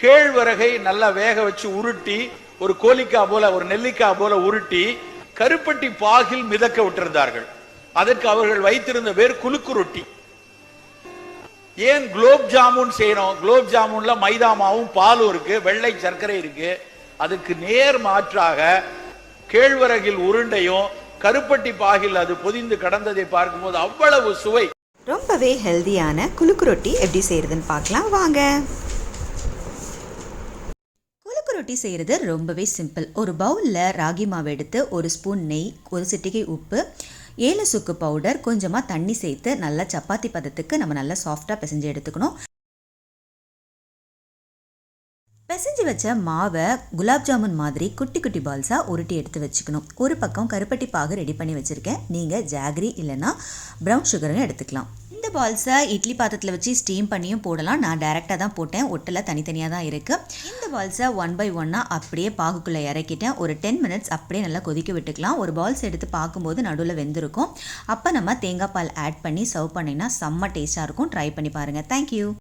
கேழ்வரகை நல்லா வேக வச்சு உருட்டி ஒரு கோலிக்காய் போல ஒரு நெல்லிக்காய் போல உருட்டி கருப்பட்டி பாகில் மிதக்க விட்டிருந்தார்கள். அதற்கு அவர்கள் வைத்திருந்த பேர் குலுக்கு ரொட்டி. ஏன் குலோப் ஜாமுன் செய்யணும் குலோப் ஜாமுன்ல மைதா மாவும் பாலும் இருக்கு வெள்ளை சர்க்கரை இருக்கு. அதுக்கு நேர் மாற்றாக கேழ்வரகில் உருண்டையும் கருப்பட்டி பாகில் அது பொதிந்து கடந்ததை பார்க்கும்போது அவ்வளவு சுவை. ரொம்பவே ஹெல்தியான குலுக்கு ரொட்டி எப்படி செய்யறதுன்னு பார்க்கலாம். வாங்க. ரொட்டி செய்கிறது ரொம்பவே சிம்பிள் ஒரு பவுலில் ராகி மாவு எடுத்து ஒரு ஸ்பூன் நெய் ஒரு சிட்டிகை உப்பு ஏல சுக்கு பவுடர் கொஞ்சமாக தண்ணி சேர்த்து நல்லா சப்பாத்தி பதத்துக்கு நம்ம நல்லா சாஃப்டாக பிசைஞ்சு எடுத்துக்கணும். பிசைஞ்சு வச்ச மாவை குலாப் ஜாமுன் மாதிரி குட்டி குட்டி பால்ஸாக உருட்டி எடுத்து வச்சுக்கணும். ஒரு பக்கம் கருப்பட்டி பாகு ரெடி பண்ணி வச்சுருக்கேன். நீங்கள் ஜாகரி இல்லைன்னா ப்ரௌன் சுகரும் எடுத்துக்கலாம். இந்த பால்ஸை இட்லி பாத்திரத்தில் வச்சு ஸ்டீம் பண்ணியும் போடலாம். நான் டைரெக்டாக தான் போட்டேன். ஒட்டில் தனித்தனியாக தான் இருக்குது இந்த பால்ஸை ஒன் பை ஒன்னாக அப்படியே பாகுக்குள்ளே இறக்கிட்டேன். ஒரு டென் மினிட்ஸ் அப்படியே நல்லா கொதிக்க விட்டுக்கலாம். ஒரு பால்ஸ் எடுத்து பார்க்கும்போது நடுவில் வெந்திருக்கும். அப்போ நம்ம தேங்காய் பால் ஆட் பண்ணி சர்வ் பண்ணிங்கன்னா செம்ம டேஸ்ட்டாக இருக்கும். ட்ரை பண்ணி பாருங்கள் தேங்க்யூ